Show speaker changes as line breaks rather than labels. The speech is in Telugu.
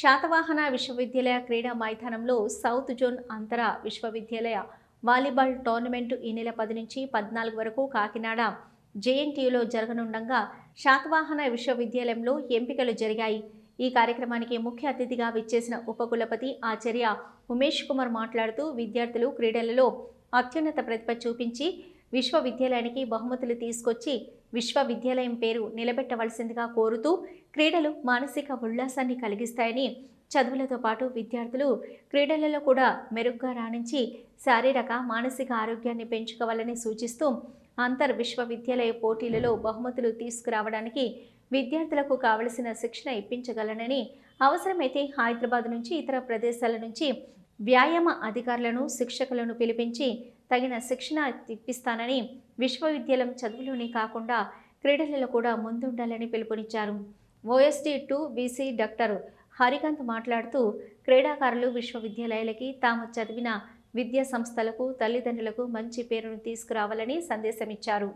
శాతవాహన విశ్వవిద్యాలయ క్రీడా మైదానంలో సౌత్ జోన్ అంతర విశ్వవిద్యాలయ వాలీబాల్ టోర్నమెంటు ఈ నెల పది నుంచి పద్నాలుగు వరకు కాకినాడ జేఎన్టీయులో జరగనుండగా శాతవాహన విశ్వవిద్యాలయంలో ఎంపికలు జరిగాయి. ఈ కార్యక్రమానికి ముఖ్య అతిథిగా విచ్చేసిన ఉపకులపతి ఆచార్య ఉమేష్ కుమార్ మాట్లాడుతూ విద్యార్థులు క్రీడలలో అత్యున్నత ప్రతిభ చూపించి విశ్వవిద్యాలయానికి బహుమతులు తీసుకొచ్చి విశ్వవిద్యాలయం పేరు నిలబెట్టవలసిందిగా కోరుతూ క్రీడలు మానసిక ఉల్లాసాన్ని కలిగిస్తాయని చదువులతో పాటు విద్యార్థులు క్రీడలలో కూడా మెరుగ్గా రాణించి శారీరక మానసిక ఆరోగ్యాన్ని పెంచుకోవాలని సూచిస్తూ అంతర్ విశ్వవిద్యాలయ పోటీలలో బహుమతులు తీసుకురావడానికి విద్యార్థులకు కావలసిన శిక్షణ ఇప్పించగలనని అవసరమైతే హైదరాబాద్ నుంచి ఇతర ప్రదేశాల నుంచి వ్యాయామ అధికారులను శిక్షకులను పిలిపించి తగిన శిక్షణ ఇప్పిస్తానని విశ్వవిద్యాలయం చదువులోనే కాకుండా క్రీడలలో కూడా ముందుండాలని పిలుపునిచ్చారు. OST to BC doctor Harikant మాట్లాడుతూ క్రీడాకారులు విశ్వవిద్యాలయాలకి తాము చదివిన విద్యా సంస్థలకు తల్లిదండ్రులకు మంచి పేరును తీసుకురావాలని సందేశమిచ్చారు.